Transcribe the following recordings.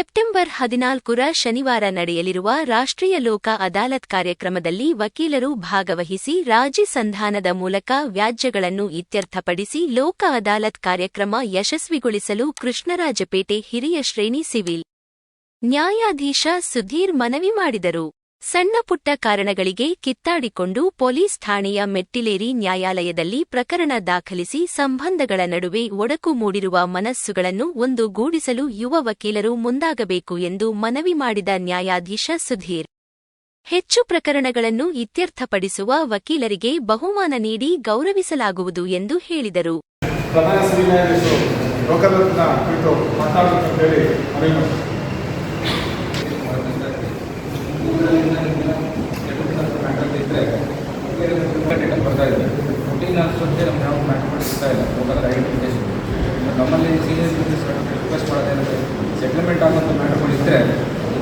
September ಹದಿನಾಲ್ಕರ ಶನಿವಾರ ನಡೆಯಲಿರುವ ರಾಷ್ಟ್ರೀಯ ಲೋಕ ಅದಾಲತ್ ಕಾರ್ಯಕ್ರಮದಲ್ಲಿ ವಕೀಲರು ಭಾಗವಹಿಸಿ ರಾಜಿ ಸಂಧಾನದ ಮೂಲಕ ವ್ಯಾಜ್ಯಗಳನ್ನು ಇತ್ಯರ್ಥಪಡಿಸಿ ಲೋಕ ಅದಾಲತ್ ಕಾರ್ಯಕ್ರಮ ಯಶಸ್ವಿಗೊಳಿಸಲು ಕೃಷ್ಣರಾಜಪೇಟೆ ಹಿರಿಯ ಶ್ರೇಣಿ ಸಿವಿಲ್ ನ್ಯಾಯಾಧೀಶ ಸುಧೀರ್ ಮನವಿ ಮಾಡಿದರು. ಸಣ್ಣಪುಟ್ಟ ಕಾರಣಗಳಿಗೆ ಕಿತ್ತಾಡಿಕೊಂಡು ಪೊಲೀಸ್ ಠಾಣೆಯ ಮೆಟ್ಟಿಲೇರಿ ನ್ಯಾಯಾಲಯದಲ್ಲಿ ಪ್ರಕರಣ ದಾಖಲಿಸಿ ಸಂಬಂಧಗಳ ನಡುವೆ ಒಡಕು ಮೂಡಿರುವ ಮನಸ್ಸುಗಳನ್ನು ಒಂದು ಗೂಡಿಸಲು ಯುವ ವಕೀಲರು ಮುಂದಾಗಬೇಕು ಎಂದು ಮನವಿ ಮಾಡಿದ ನ್ಯಾಯಾಧೀಶ ಸುಧೀರ್. ಹೆಚ್ಚು ಪ್ರಕರಣಗಳನ್ನು ಇತ್ಯರ್ಥಪಡಿಸುವ ವಕೀಲರಿಗೆ ಬಹುಮಾನ ನೀಡಿ ಗೌರವಿಸಲಾಗುವುದು ಎಂದು ಹೇಳಿದರು ಪ್ರಧಾನ ಸಿವಿಲ್ ನ್ಯಾಯಾಧೀಶರು ಲೋಕದತ್ನ ಕುರಿತು ಮಾತನಾಡಬೇಕು ಅಂತ ಹೇಳಿ ಮನವಿ ಮಾಡ್ತೀನಿ. ಬರ್ತಾ ಇದೆ ಫೋರ್ಟೀನ್ ಅಷ್ಟೊತ್ತಿಗೆ ನಮ್ಗೆ ಯಾವ ಮ್ಯಾಟರ್ ಮಾಡಿ ಸಿಗ್ತಾ ಇಲ್ಲ ಲೋಕಲ್ ಐಡೆಂಟಿಫಿಕೇಶನ್ ನಮ್ಮಲ್ಲಿ ಸೀನಿಯರ್ ರಿಕ್ವೆಸ್ಟ್ ಮಾಡೋದೇನಂದ್ರೆ ಸೆಟಲ್ಮೆಂಟ್ ಆಗೋಂಥ ಮ್ಯಾಟರ್ಗಳು ಇದ್ದರೆ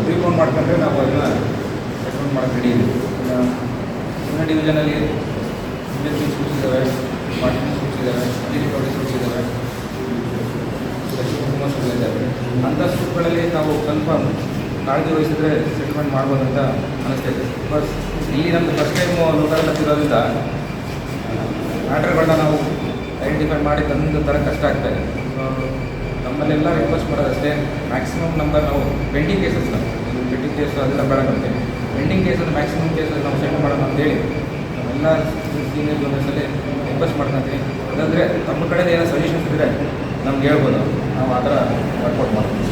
ರೀಫೌಂಡ್ ಮಾಡ್ಕೊಂಡ್ರೆ ನಾವು ಅದನ್ನ ಸೆಟಲ್ಮೆಂಟ್ ಮಾಡೋಕ್ಕೆ ರೆಡಿ ಇಂಡಿಯನ್ ಸೂಟ್ಸ್ ಇದ್ದಾವೆ ಇದ್ದಾವೆ ರಿಕವರಿ ಸೂಟ್ಸ್ ಇದ್ದಾವೆ ಇದ್ದಾವೆ ಅಂಥ ಸ್ಕೂಲ್ಗಳಲ್ಲಿ ನಾವು ಕನ್ಫರ್ಮ್ ಕಾಳಜಿ ವಹಿಸಿದ್ರೆ ಸೆಟಲ್ಮೆಂಟ್ ಮಾಡ್ಬೋದು ಅಂತ ಅನಿಸ್ತೈತೆ ಬಸ್ ಇಲ್ಲಿ ನಮ್ಮದು ಫಸ್ಟ್ ಟೈಮು ಲೋಕಲ್ ಇರೋದ್ರಿಂದ ಮ್ಯಾಟ್ರ್ಗಳನ್ನ ನಾವು ಐಡೆಂಟಿಫೈ ಮಾಡಿ ತಂದು ತರ ಕಷ್ಟ ಆಗ್ತಾಯಿದೆ ಸೊ ನಮ್ಮಲ್ಲೆಲ್ಲ ರಿಕ್ವೆಸ್ಟ್ ಮಾಡೋದು ಅಷ್ಟೇ. ಮ್ಯಾಕ್ಸಿಮಮ್ ನಂಬರ್ ನಾವು ಪೆಂಡಿಂಗ್ ಕೇಸಸ್ ನಾವು ಪೆಂಡಿಂಗ್ ಕೇಸ್ ಅದೆಲ್ಲ ಬೇಡ ನಮಗೆ. ಪೆಂಡಿಂಗ್ ಕೇಸಸ್ ಮ್ಯಾಕ್ಸಿಮಮ್ ಕೇಸಸ್ ನಾವು ಸೆಟಲ್ ಮಾಡೋಣ ಅಂತೇಳಿ ನಾವೆಲ್ಲ ಸೀನಿಯರ್ ಜೂನಿಯರ್ಸಲ್ಲಿ ರಿಕ್ವೆಸ್ಟ್ ಮಾಡ್ಕೊತೀವಿ. ಅದಂದರೆ ತಮ್ಮ ಕಡೆಯಿಂದ ಏನೋ ಸಜೆಷನ್ಸ್ ಇದ್ದರೆ ನಮ್ಗೆ ಹೇಳ್ಬೋದು. ನಾವು ಆ ಥರ ವರ್ಕೌಟ್ ಮಾಡ್ತೀವಿ.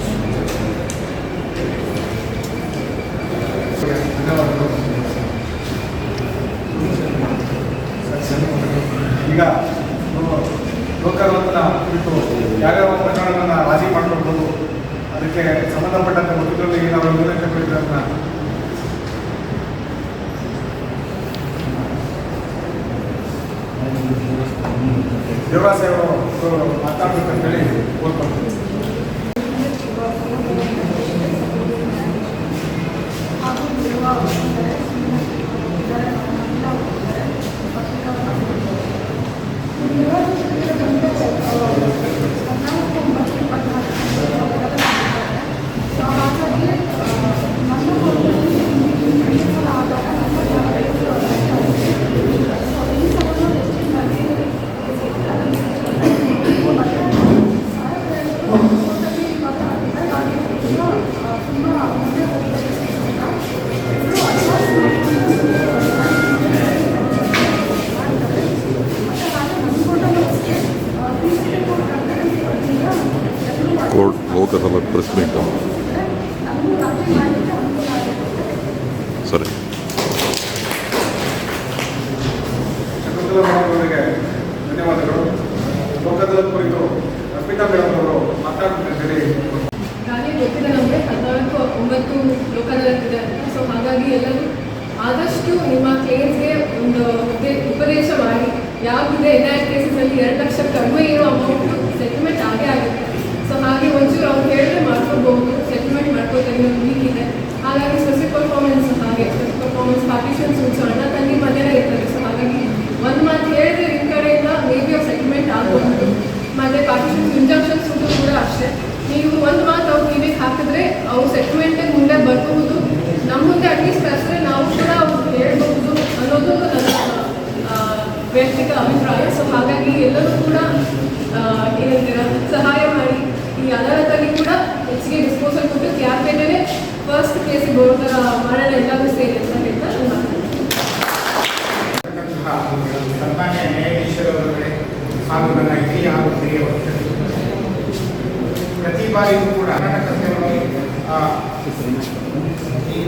ಕುರಿತು ಯಾವ್ಯಾವ ಪ್ರಕರಣವನ್ನು ರಾಜಿ ಮಾಡಿಕೊಳ್ಬೋದು, ಅದಕ್ಕೆ ಸಂಬಂಧಪಟ್ಟಂತೆ ವಕೀಲರಿಗೆ ನಾವು ವಿನಂತಿ ಕುರಿತನ್ನ ದೇವರಾಜ್ ಅವರು ಮಾತಾಡಬೇಕಂತ ಹೇಳಿ ಲೋಕಸಭಾ ಪ್ರೆಸ್ ಸರಿ ಧನ್ಯವಾದಗಳು ಕುರಿತು ಒಂಬತ್ತು ಹಾಗಾಗಿ ಎಲ್ಲರೂ ಆದಷ್ಟು ನಿಮ್ಮ ಕ್ಲೇಮ್ಸ್ಗೆ ಒಂದು ಉಪದೇ- ಉಪದೇಶ ಮಾಡಿ ಯಾವುದಿದೆ ಕೇಸಸ್ ಅಲ್ಲಿ ಎರಡು ಲಕ್ಷ ಕಡಿಮೆ ಇರೋ ಅಮೌಂಟ್ ಸೆಟಲ್ಮೆಂಟ್ ಆಗೇ ಆಗುತ್ತೆ ಸೊ ಹಾಗೆ ಒಂಚೂರು ಅವ್ರು ಹೇಳಿದ್ರೆ ಮಾಡ್ಕೋಬಹುದು ಸೆಟಲ್ಮೆಂಟ್ ಮಾಡ್ಕೋತಾರೆ ಒಂದು ವೀಕ್ ಇದೆ ಹಾಗಾಗಿ ಸೊಸೆ ಪರ್ಫಾರ್ಮೆನ್ಸ್ ಹಾಗೆ, ಸೊಸೆ ಪರ್ಫಾರ್ಮೆನ್ಸ್ ಪಾರ್ಟಿಷನ್ ಸೂಟ್ಸ್ ಅಣ್ಣ ತಂಗಿ ಮನೆಯೇ ಇರ್ತಾರೆ ಸೊ ಹಾಗಾಗಿ ಒಂದು ಮಾತು ಹೇಳಿದ್ರೆ ನಿಮ್ಮ ಕಡೆಯಿಂದ ಮೇ ಬಿ ಅವ್ರು ಸೆಟಲ್ಮೆಂಟ್ ಆಗಬಹುದು. ಮತ್ತೆ ಪಾರ್ಟಿಷನ್ ಇಂಜಕ್ಷನ್ ಸೂಟು ಕೂಡ ಅಷ್ಟೇ. ನೀವು ಒಂದು ಮಾತು ಅವ್ರು ಕಿವಿಗೆ ಹಾಕಿದ್ರೆ ಅವ್ರು ಸೆಟಲ್ಮೆಂಟ್ ಮುಂದೆ ಬರಬಹುದು. ನಮ್ಮ ಮುಂದೆ ಅಟ್ಲೀಸ್ಟ್ ಅಷ್ಟೇ ನಾವು ಕೂಡ ಅವ್ರು ಹೇಳ್ಬಹುದು ಅನ್ನೋದು ನನ್ನ ವೈಯಕ್ತಿಕ ಅಭಿಪ್ರಾಯ. ಸೊ ಹಾಗಾಗಿ ಎಲ್ಲರೂ ಕೂಡ ಏನಂತೀರ ಸಹಾಯ ಮಾಡಿ. ಈ ಅದರದಲ್ಲಿ ಕೂಡ ಹೆಚ್ಚಿಗೆ ಡಿಸ್ಪೋಸಲ್ ಕೊಟ್ಟು ಕ್ಯಾರ್ಪೇಟೆನೇ ಫಸ್ಟ್ ಕೇಸಿಗೆ ಥರ ಮಾಡೋಣ ಎಲ್ಲರೂ ಸೇರಿ ಅಂತ ಹಾಗೂ ನನ್ನ ಹಿರಿಯ ಹಾಗೂ ಹಿರಿಯ. ಪ್ರತಿ ಬಾರಿಯೂ ಕೂಡ ಕರ್ನಾಟಕದಲ್ಲಿ ಆ, ಈ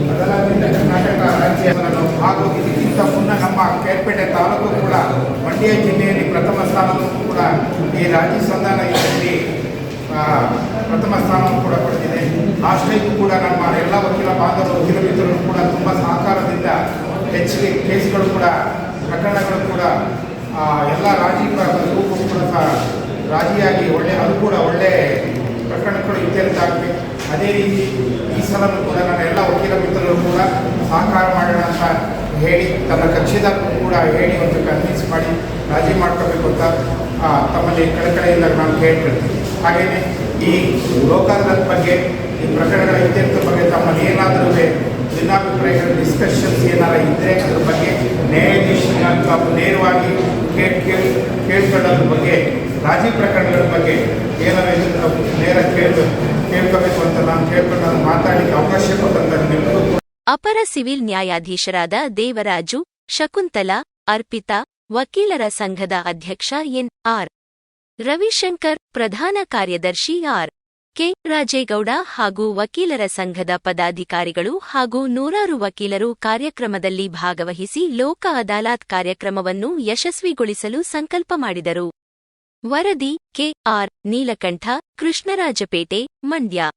ಕರ್ನಾಟಕ ರಾಜ್ಯ ಇದಕ್ಕಿಂತ ಮುನ್ನ ನಮ್ಮ ತಾಲೂಕು ಕೂಡ ಮಂಡ್ಯ ಜಿಲ್ಲೆಯಲ್ಲಿ ಪ್ರಥಮ ಸ್ಥಾನವನ್ನು ಕೂಡ ಈ ರಾಜ್ಯ ಸಂಧಾನ ಇದರಲ್ಲಿ ಪ್ರಥಮ ಸ್ಥಾನವನ್ನು ಕೂಡ ಪಡೆದಿದೆ ಆಶ್ರಯಕ್ಕೂ ಕೂಡ ನಮ್ಮ ಎಲ್ಲ ವಕೀಲ ಬಾಂಧವರು, ವಕೀಲ ಮಿತ್ರರು ಕೂಡ ತುಂಬ ಸಹಕಾರದಿಂದ ಹೆಚ್ಚಿಗೆ ಕೇಸ್ಗಳು ಕೂಡ, ಪ್ರಕರಣಗಳು ಕೂಡ ಎಲ್ಲ ರಾಜಿ ರೂಪಕ್ಕೂ ಕೂಡ ಸಹ ರಾಜಿಯಾಗಿ ಒಳ್ಳೆ, ಅದು ಕೂಡ ಒಳ್ಳೆ ಪ್ರಕರಣಗಳು ಇತ್ಯರ್ಥ ಅದೇ ರೀತಿ ಈ ಸಲನೂ ಕೂಡ ನನ್ನ ಎಲ್ಲ ವಕೀಲ ಮಿತ್ರರು ಕೂಡ ಸಹಕಾರ ಮಾಡೋಣ ಅಂತ ಹೇಳಿ ತನ್ನ ಕಕ್ಷಿದಾರರು ಕೂಡ ಹೇಳಿ ಒಂದು ಕನ್ವಿನ್ಸ್ ಮಾಡಿ ರಾಜಿ ಮಾಡ್ಕೋಬೇಕು ಅಂತ ತಮ್ಮಲ್ಲಿ ತಮ್ಮಲ್ಲಿ ಕಡೆಯಿಂದ ನಾನು ಕೇಳ್ಕೊಳ್ತೀನಿ. ಹಾಗೆಯೇ ಈ ಲೋಕಾದಾಲತ್ ಬಗ್ಗೆ, ಈ ಪ್ರಕರಣಗಳ ಇತ್ಯರ್ಥ ಬಗ್ಗೆ ತಮ್ಮಲ್ಲಿ ಏನಾದರೂ ಭಿನ್ನಾಭಿಪ್ರಾಯಗಳ ಡಿಸ್ಕಷನ್ಸ್ ಏನಾರ ಇದ್ದರೆ ಅದರ ಬಗ್ಗೆ ನ್ಯಾಯಾಧೀಶರನ್ನ ತಾವು ನೇರವಾಗಿ ಕೇಳ್, ಕೇಳಿ, ಕೇಳ್ಕೊಳ್ಳೋದ್ರ ಬಗ್ಗೆ ರಾಜಿ ಪ್ರಕರಣಗಳ ಬಗ್ಗೆ ಏನಾರ ಇದ್ರೆ ನೇರ ಕೇಳಿ ಕೇಳ್ಕೋಬೇಕು ಅಂತ ನಾನು ಕೇಳ್ಕೊಂಡು ನಾನು ಮಾತಾಡಲಿಕ್ಕೆ ಅವಕಾಶ ಕೊಟ್ಟಂತ ನಿಮಗೂ ಅಪರ ಸಿವಿಲ್ ನ್ಯಾಯಾಧೀಶರಾದ ದೇವರಾಜು ಶಕುಂತಲಾ ಅರ್ಪಿತಾ ವಕೀಲರ ಸಂಘದ ಅಧ್ಯಕ್ಷ ಎನ್ ಆರ್ ರವಿಶಂಕರ್, ಪ್ರಧಾನ ಕಾರ್ಯದರ್ಶಿ ಆರ್. ಕೆ. ರಾಜೇಗೌಡ ಹಾಗೂ ವಕೀಲರ ಸಂಘದ ಪದಾಧಿಕಾರಿಗಳು ಹಾಗೂ ನೂರಾರು ವಕೀಲರು ಕಾರ್ಯಕ್ರಮದಲ್ಲಿ ಭಾಗವಹಿಸಿ ಲೋಕ ಅದಾಲತ್ ಕಾರ್ಯಕ್ರಮವನ್ನು ಯಶಸ್ವಿಗೊಳಿಸಲು ಸಂಕಲ್ಪ ಮಾಡಿದರು. ವರದಿ ಕೆಆರ್ ನೀಲಕಂಠ, ಕೃಷ್ಣರಾಜಪೇಟೆ, ಮಂಡ್ಯ.